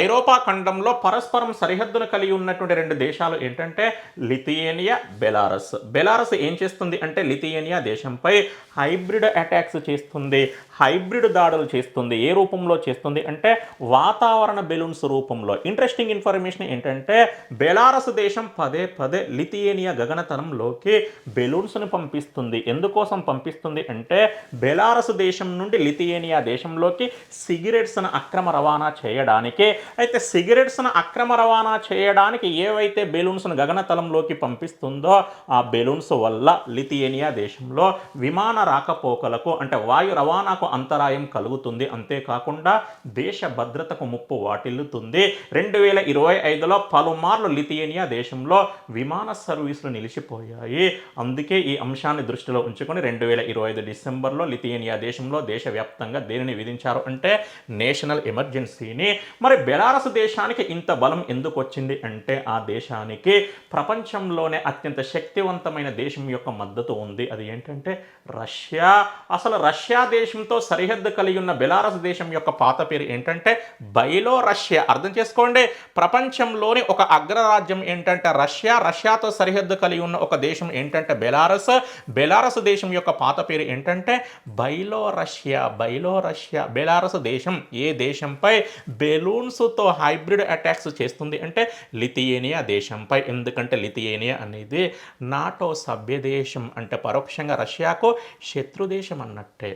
ఐరోపా ఖండంలో పరస్పరం సరిహద్దును కలిగి ఉన్నటువంటి రెండు దేశాలు ఏంటంటే లిథియేనియా బెలారస్. బెలారస్ ఏం చేస్తుంది అంటే లిథియేనియా దేశంపై హైబ్రిడ్ అటాక్స్ చేస్తుంది హైబ్రిడ్ దాడులు చేస్తుంది. ఏ రూపంలో చేస్తుంది అంటే వాతావరణ బెలూన్స్ రూపంలో. ఇంట్రెస్టింగ్ ఇన్ఫర్మేషన్ ఏంటంటే బెలారస్ దేశం పదే పదే లిథియేనియా గగనతలంలోకి బెలూన్స్ను పంపిస్తుంది. ఎందుకోసం పంపిస్తుంది అంటే బెలారస్ దేశం నుండి లిథియేనియా దేశంలోకి సిగరెట్స్ను అక్రమ రవాణా చేయడానికి అయితే సిగరెట్స్ను అక్రమ రవాణా చేయడానికి ఏవైతే బెలూన్స్ను గగనతలంలోకి పంపిస్తుందో ఆ బెలూన్స్ వల్ల లిథియేనియా దేశంలో విమాన రాకపోకలకు అంటే వాయు రవాణాకు అంతరాయం కలుగుతుంది. అంతేకాకుండా దేశ భద్రతకు ముప్పు వాటిల్లుతుంది. రెండు వేల ఇరవై ఐదులో పలుమార్లు లిథియేనియా దేశంలో విమాన సర్వీసులు నిలిచిపోయాయి. అందుకే ఈ అంశాన్ని దృష్టిలో ఉంచుకొని రెండు వేల ఇరవై ఐదు డిసెంబర్లో లిథియేనియా దేశంలో దేశవ్యాప్తంగా దేనిని విధించారు అంటే నేషనల్ ఎమర్జెన్సీని. మరి బెలారస్ దేశానికి ఇంత బలం ఎందుకు వచ్చింది అంటే ఆ దేశానికి ప్రపంచంలోనే అత్యంత శక్తివంతమైన దేశం యొక్క మద్దతు ఉంది. అది ఏంటంటే రష్యా. అసలు రష్యా దేశంతో సరిహద్దు కలిగి ఉన్న బెలారస్ దేశం యొక్క పాత పేరు ఏంటంటే బైలో రష్యా అర్థం చేసుకోండి. ప్రపంచంలోని ఒక అగ్రరాజ్యం ఏంటంటే రష్యా. రష్యాతో సరిహద్దు కలిగి ఉన్న ఒక దేశం ఏంటంటే బెలారస్. బెలారస్ దేశం యొక్క పాత పేరు ఏంటంటే Byelorussia Byelorussia Belarus దేశం ఏ దేశంపై తో హైబ్రిడ్ అటాక్స్ చేస్తుంది. అంటే లిథియేనియా దేశంపై. ఎందుకంటే లిథియేనియా అనేది నాటో సభ్య దేశం అంటే పరోక్షంగా రష్యాకు శత్రుదేశం అన్నట్టే.